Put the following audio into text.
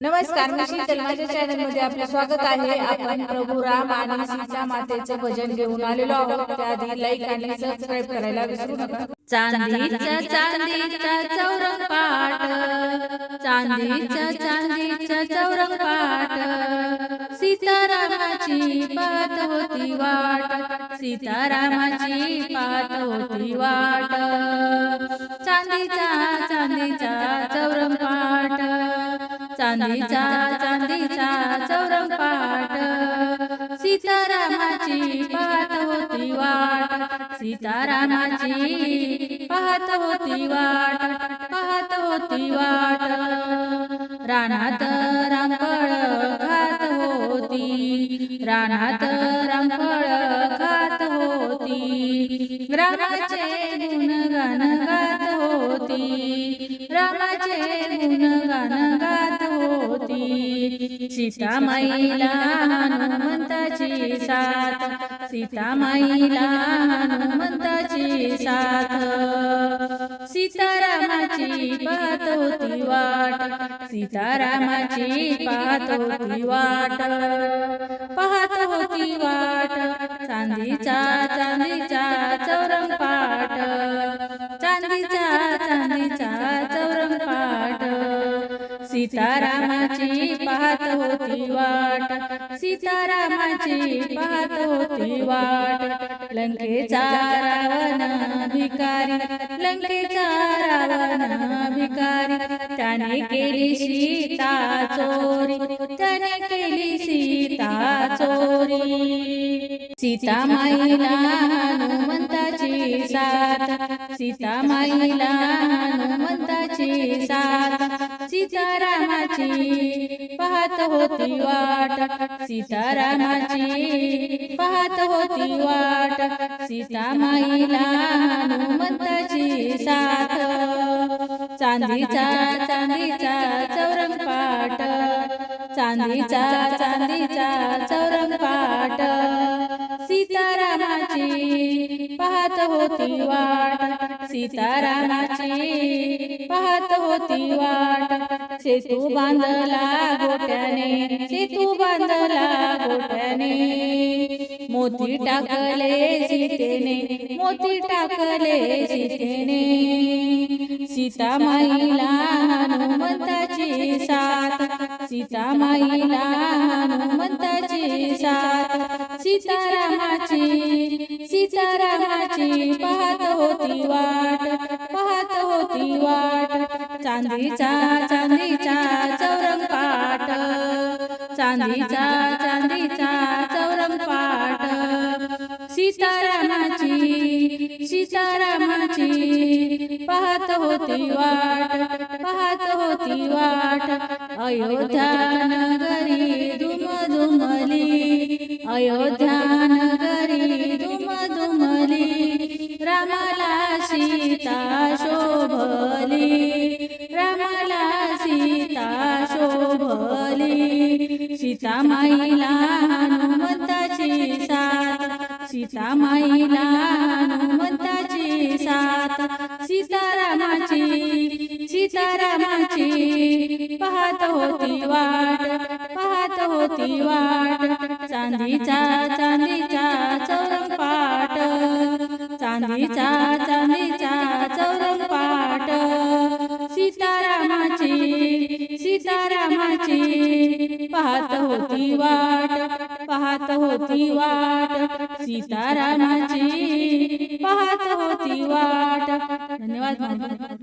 नमस्कार माझ्या चॅनलमध्ये आपले स्वागत आहे. आपण प्रभू राम आणि सीता मातेचे भजन घेऊन आलेलो आहोत. त्याआधी लाईक आणि सबस्क्राईब करायला विसरू नका. चांदीचा चांदीचा चौरंग पाट चांदीचा चांदीचा चौरंग पाट सीतारामाची पाहत होती वाट. सीतारामाची पाहत होती वाट. चांदीचा चांदीचा चांदीचा चांदीचा चौरंग पाठ सीतारामाची पाहत होती वाट. सीतारामाची पाहत होती वाट. पाहत होती वाट. रानात रामफळ खात होती. रानात रामफळ खात होती. रामाचे गुणगान गात होती. रामाचे गुणगान गात सीतामाईला हनुमंताची साथ सीतामाईला हनुमंताची साथ. सीतारामाची पाहत होती वाट सीतारामाची पाहत होती वाट पाहत होती वाट चांदीचा चांदी सीतारामाची पाहत होती वाट. सीतारामाची पाहत होती वाट. लंकेचा रावण भिकारी लंकेचा रावण भिकारी. त्याने केली सीता चोरी त्याने केली सीता चोरी. सीता माईला हनुमंताची साथ सीता माईला हनुमंताची साथ. सीतारामाची पाहत होती वाट. सीतारामाची पाहत होती वाट. सीता माईला हनुमंताची साथ. चांदीचा चांदीचा चौरंग पाट चांदीचा चांदीचा चौरंग पाट सीतारामाची पाहत होती वाट. सीतारामाची पाहत होती वाट. सेतू बांधला गोट्याने सेतू बांधला गोट्याने. मोती टाकले सीतेने मोती टाकले सीतेने. सीतामाईला हनुमंताची साथ सीतामाईला हनुमंताची साथ. सीतारामाची सीतारामाची पाहत होती वाट पाहत होती वाट. चांदीचा चांदीचा चौरंग पाट चांदीचा चांदीचा चौरंग पाट सीतारामाची सीतारामाची पाहत होती वाट पाहत होती वाट. अयोध्या नगरी दुम दुमली अयोध्या नगरी दुम दुमली रामाला सीता शोभली रामाला सीता शोभली सीता माईला हनुमंताची साथ सीता माईला हनुमंताची साथ सीतारामाची सीतारामाची पाहत होती वाट पाहत होती वाट. चांदीचा चांदीचा चौरंग पाट चांदीचा चांदीचा चौरंग पाट सीतारामाची सीतारामाची पाहत होती वाट पाहत होती वाट. सीतारामाची पाहत होती वाट. धन्यवाद.